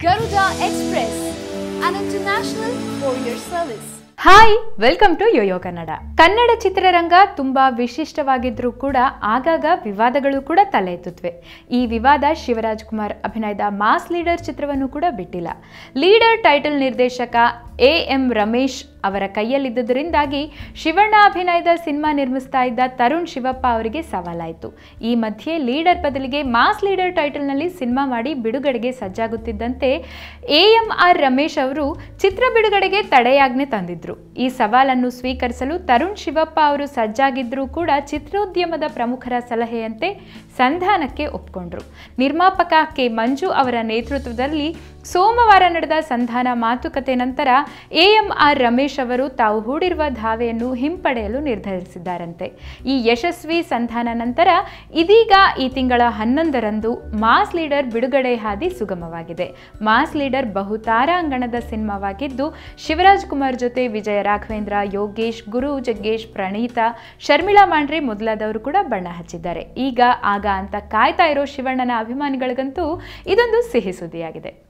Garuda Express, an international courier service. Hi welcome to Yoyo Kannada. Kannada ಚಿತ್ರರಂಗ ತುಂಬಾ ವಿಶಿಷ್ಟವಾಗಿದ್ರೂ ಕೂಡ ಆಗಾಗ ವಿವಾದಗಳು ಕೂಡ ತಲೆ ಎತ್ತುತ್ತವೆ ಈ ವಿವಾದ ಶಿವರಾಜ್ ಕುಮಾರ್ ಅಭಿನಯದ ಮಾಸ್ ಲೀಡರ್ ಚಿತ್ರವನ್ನು ಕೂಡ ಬಿಟ್ಟಿಲ್ಲ. ಲೀಡರ್ ಟೈಟಲ್ ನಿರ್ದೇಶಕ ಎ ಎಂ ರಮೇಶ್ ಅವರ ಕೈಯಲ್ಲಿದ್ದುದರಿಂದಾಗಿ ಶಿವಣ್ಣ ಅಭಿನಯದ ಸಿನಿಮಾ ನಿರ್ಮಿಸ್ತಾ ಇದ್ದ ತರುಣ್ ಶಿವಪ್ಪ ಅವರಿಗೆ ಸವಾಲಾಯಿತು. ಈ ಮಧ್ಯೆ ಲೀಡರ್ ಬದಲಿಗೆ ಮಾಸ್ ಲೀಡರ್ ಟೈಟಲ್ನಲ್ಲಿ ಸಿನಿಮಾ ಮಾಡಿ ಬಿಡುಗಡೆಗೆ ಸಜ್ಜಾಗುತ್ತಿದ್ದಂತೆ ಎ ಎಂ ಆರ್ ರಮೇಶ್ ಅವರು ಚಿತ್ರ ಬಿಡುಗಡೆಗೆ ತಡೆಯಾಜ್ಞೆ ತಂದಿದ್ರು. ಈ ಸವಾಲನ್ನು ಸ್ವೀಕರಿಸಲು ತರುಣ್ ಶಿವಪ್ಪ ಅವರು ಸಜ್ಜಾಗಿದ್ದರೂ ಕೂಡ ಚಿತ್ರೋದ್ಯಮದ ಪ್ರಮುಖರ ಸಲಹೆಯಂತೆ ಸಂಧಾನಕ್ಕೆ ಒಪ್ಕೊಂಡ್ರು. ನಿರ್ಮಾಪಕ ಕೆ. ಮಂಜು ಅವರ ನೇತೃತ್ವದಲ್ಲಿ ಸೋಮವಾರ ನಡೆದ ಸಂಧಾನ ಮಾತುಕತೆ ನಂತರ ಎಎಂಆರ್ ರಮೇಶ್ ಅವರು ತಾವು ಹೂಡಿರುವ ಧಾವೆಯನ್ನು ಹಿಂಪಡೆಯಲು ನಿರ್ಧರಿಸಿದ್ದಾರಂತೆ. ಈ ಯಶಸ್ವಿ ಸಂಧಾನ ನಂತರ ಇದೀಗ ಈ ತಿಂಗಳ ಹನ್ನೊಂದರಂದು ಮಾಸ್ ಲೀಡರ್ ಬಿಡುಗಡೆ ಹಾದಿ ಸುಗಮವಾಗಿದೆ. ಮಾಸ್ ಲೀಡರ್ ಬಹುತಾರಾಂಗಣದ ಸಿನಿಮಾವಾಗಿದ್ದು, ಶಿವರಾಜ್ ಕುಮಾರ್ ಜೊತೆ ವಿಜಯ ರಾಘವೇಂದ್ರ, ಯೋಗೇಶ್, ಗುರು ಜಗ್ಗೇಶ್, ಪ್ರಣೀತಾ, ಶರ್ಮಿಳಾ ಮಾಂಡ್ರಿ ಮೊದಲಾದವರು ಕೂಡ ಬಣ್ಣ ಹಚ್ಚಿದ್ದಾರೆ. ಈಗ ಆಗ ಅಂತ ಕಾಯ್ತಾ ಇರೋ ಶಿವಣ್ಣನ ಅಭಿಮಾನಿಗಳಿಗಂತೂ ಇದೊಂದು ಸಿಹಿ ಸುದ್ದಿಯಾಗಿದೆ.